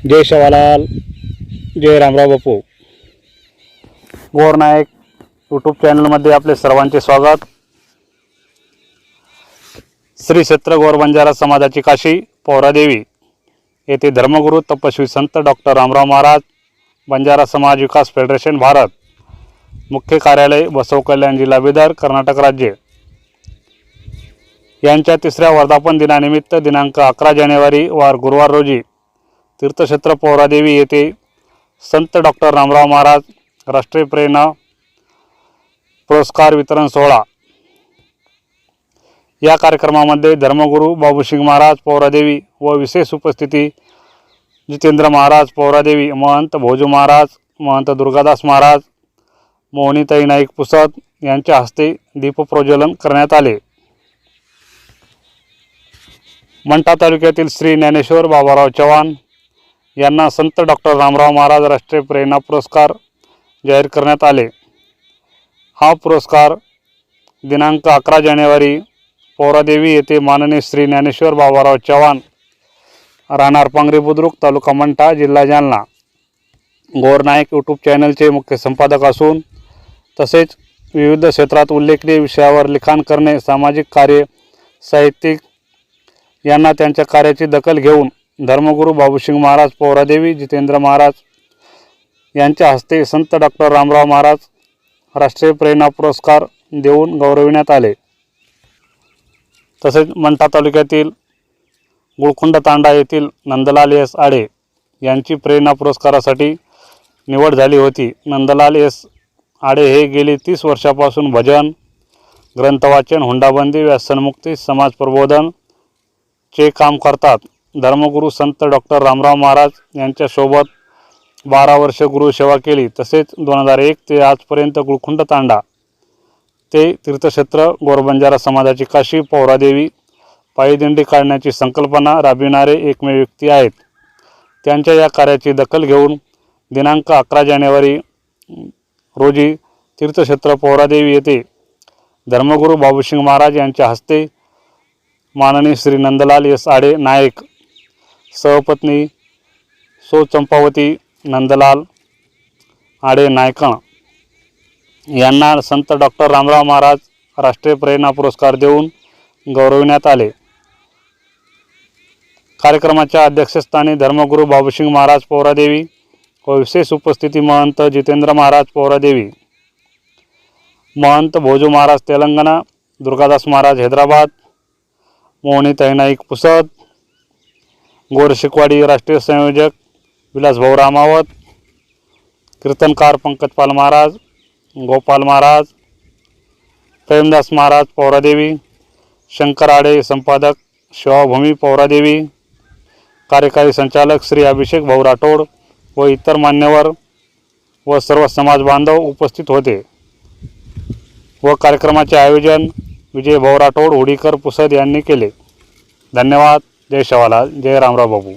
जय शवालाल जय रामराव बापू. गोर नायक यूट्यूब चॅनलमध्ये आपले सर्वांचे स्वागत. श्री क्षेत्र गोर बंजारा समाजाची काशी पौरादेवी येथे धर्मगुरू तपस्वी संत डॉक्टर रामराव महाराज बंजारा समाज विकास फेडरेशन भारत. मुख्य कार्यालय बसव कल्याण जिल्हा बिदर कर्नाटक राज्य. यांच्या तिसऱ्या वर्धापन दिनानिमित्त दिनांक अकरा जानेवारी वार गुरुवार रोजी तीर्थक्षेत्र पौरादेवी येथे संत डॉक्टर रामराव महाराज राष्ट्रीय प्रेरणा पुरस्कार वितरण सोहळा. या कार्यक्रमामध्ये धर्मगुरू बाबूसिंग महाराज पौरादेवी व विशेष उपस्थिती जितेंद्र महाराज पौरादेवी महंत भोजू महाराज महंत दुर्गादास महाराज मोहनीताई नाईक पुसद यांच्या हस्ते दीपप्रज्वलन करण्यात आले. मंठा तालुक्यातील श्री ज्ञानेश्वर बाबाराव चव्हाण यांना संत डॉक्टर रामराव महाराज राष्ट्रीय प्रेरणा पुरस्कार जाहीर करण्यात आले. हा पुरस्कार दिनांक अकरा जानेवारी पौरादेवी येथे माननीय श्री ज्ञानेश्वर बाबाराव चव्हाण राहणार पांगरी बुद्रुक तालुका मंठा जिल्हा जालना. गोरनायक यूट्यूब चॅनलचे मुख्य संपादक असून तसेच विविध क्षेत्रात उल्लेखनीय विषयावर लिखाण करणे सामाजिक कार्य साहित्यिक यांना त्यांच्या कार्याची दखल घेऊन धर्मगुरू बाबूसिंग महाराज पौरादेवी जितेंद्र महाराज यांच्या हस्ते संत डॉक्टर रामराव महाराज राष्ट्रीय प्रेरणा पुरस्कार देऊन गौरविण्यात आले. तसेच मंठा तालुक्यातील गुळकुंड तांडा येथील नंदलाल एस आडे यांची प्रेरणा पुरस्कारासाठी निवड झाली होती. नंदलाल एस आडे हे गेली तीस वर्षापासून भजन ग्रंथवाचन हुंडाबंदी व्यसनमुक्ती समाज प्रबोधन चे काम करतात. धर्मगुरू संत डॉक्टर रामराव महाराज यांच्यासोबत बारा वर्ष गुरुसेवा केली. तसेच दोन हजार एक ते आजपर्यंत गुळखुंड तांडा ते तीर्थक्षेत्र गोरबंजारा समाजाची काशी पौरादेवी पायीदिंडी काढण्याची संकल्पना राबविणारे एकमेव व्यक्ती आहेत. त्यांच्या या कार्याची दखल घेऊन दिनांक अकरा जानेवारी रोजी तीर्थक्षेत्र पौरादेवी येथे धर्मगुरू बाबूसिंग महाराज यांच्या हस्ते माननीय श्री नंदलाल एस आडे नायक सहपत्नी सो चंपावती नंदलाल आडे नायकण यांना संत डॉक्टर रामराव महाराज राष्ट्रीय प्रेरणा पुरस्कार देऊन गौरविण्यात आले. कार्यक्रमाच्या अध्यक्षस्थानी धर्मगुरू बाबूसिंग महाराज पौरादेवी व विशेष उपस्थिती महंत जितेंद्र महाराज पौरादेवी महंत भोजू महाराज तेलंगणा दुर्गादास महाराज हैदराबाद मोहनी तैनाईक पुसद गोरशिकवाडी राष्ट्रीय संयोजक विलासभाऊ रामावत कीर्तनकार पंकजपाल महाराज गोपाल महाराज प्रेमदास महाराज पौरादेवी शंकर आडे संपादक शिवाभूमी पौरादेवी कार्यकारी संचालक श्री अभिषेक भाऊ राठोड व इतर मान्यवर व सर्व समाज बांधव उपस्थित होते. व कार्यक्रमाचे आयोजन विजय भाऊ राठोड हुडीकर पुसद यांनी केले. धन्यवाद. जय शवाला जय रामराव बाबू.